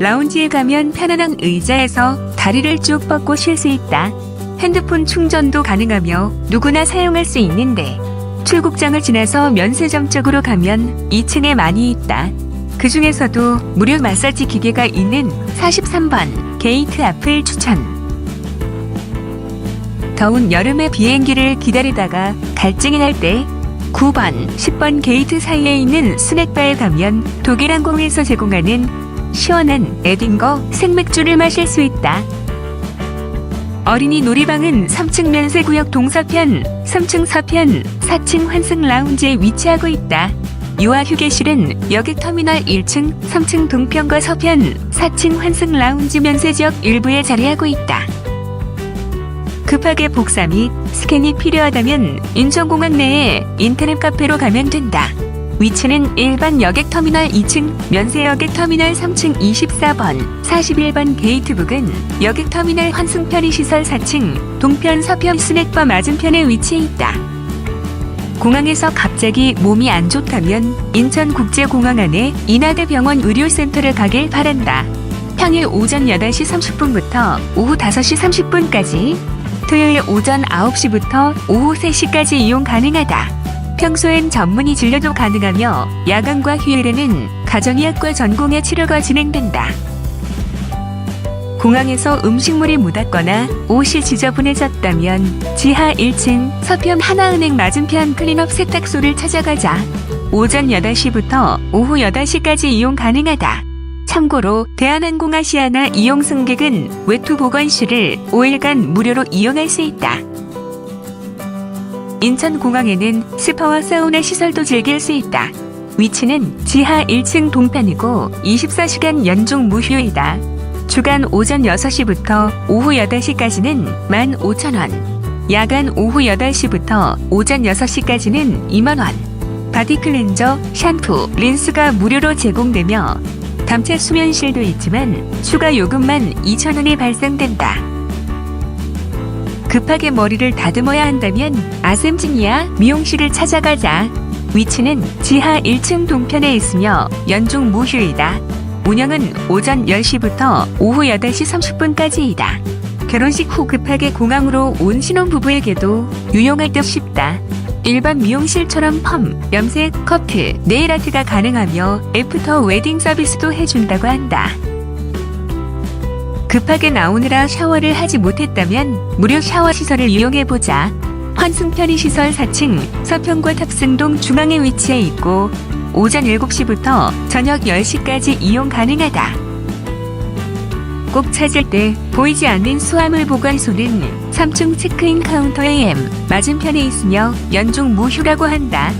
라운지에 가면 편안한 의자에서 다리를 쭉 뻗고 쉴 수 있다. 핸드폰 충전도 가능하며 누구나 사용할 수 있는데 출국장을 지나서 면세점 쪽으로 가면 2층에 많이 있다. 그 중에서도 무료 마사지 기계가 있는 43번 게이트 앞을 추천. 더운 여름에 비행기를 기다리다가 갈증이 날 때 9번, 10번 게이트 사이에 있는 스낵바에 가면 독일 항공에서 제공하는 시원한 에딩거 생맥주를 마실 수 있다. 어린이 놀이방은 3층 면세구역 동서편, 3층 서편, 4층 환승 라운지에 위치하고 있다. 유아 휴게실은 여객터미널 1층, 3층 동편과 서편, 4층 환승 라운지 면세 지역 일부에 자리하고 있다. 급하게 복사 및 스캔이 필요하다면 인천공항 내에 인터넷 카페로 가면 된다. 위치는 일반 여객터미널 2층, 면세여객터미널 3층 24번, 41번 게이트 북은 여객터미널 환승 편의시설 4층, 동편 서편 스낵바 맞은편에 위치해 있다. 공항에서 갑자기 몸이 안 좋다면 인천국제공항 안에 인하대 병원 의료센터를 가길 바란다. 평일 오전 8시 30분부터 오후 5시 30분까지, 토요일 오전 9시부터 오후 3시까지 이용 가능하다. 평소엔 전문의 진료도 가능하며 야간과 휴일에는 가정의학과 전공의 치료가 진행된다. 공항에서 음식물이 묻었거나 옷이 지저분해졌다면 지하 1층 서편 하나은행 맞은편 클린업 세탁소를 찾아가자. 오전 8시부터 오후 8시까지 이용 가능하다. 참고로 대한항공 아시아나 이용 승객은 외투 보건실을 5일간 무료로 이용할 수 있다. 인천공항에는 스파와 사우나 시설도 즐길 수 있다. 위치는 지하 1층 동편이고 24시간 연중 무휴이다. 주간 오전 6시부터 오후 8시까지는 15,000원. 야간 오후 8시부터 오전 6시까지는 2만원. 바디 클렌저, 샴푸, 린스가 무료로 제공되며 담체 수면실도 있지만 추가 요금만 2,000원이 발생된다. 급하게 머리를 다듬어야 한다면 아셈지니아 미용실을 찾아가자. 위치는 지하 1층 동편에 있으며 연중 무휴이다. 운영은 오전 10시부터 오후 8시 30분까지이다. 결혼식 후 급하게 공항으로 온 신혼부부에게도 유용할 듯 싶다. 일반 미용실처럼 펌, 염색, 커트, 네일 아트가 가능하며 애프터 웨딩 서비스도 해준다고 한다. 급하게 나오느라 샤워를 하지 못했다면 무료 샤워 시설을 이용해보자. 환승 편의 시설 4층 서편과 탑승동 중앙에 위치해 있고 오전 7시부터 저녁 10시까지 이용 가능하다. 꼭 찾을 때 보이지 않는 수화물 보관소는 3층 체크인 카운터의 M 맞은편에 있으며 연중 무휴라고 한다.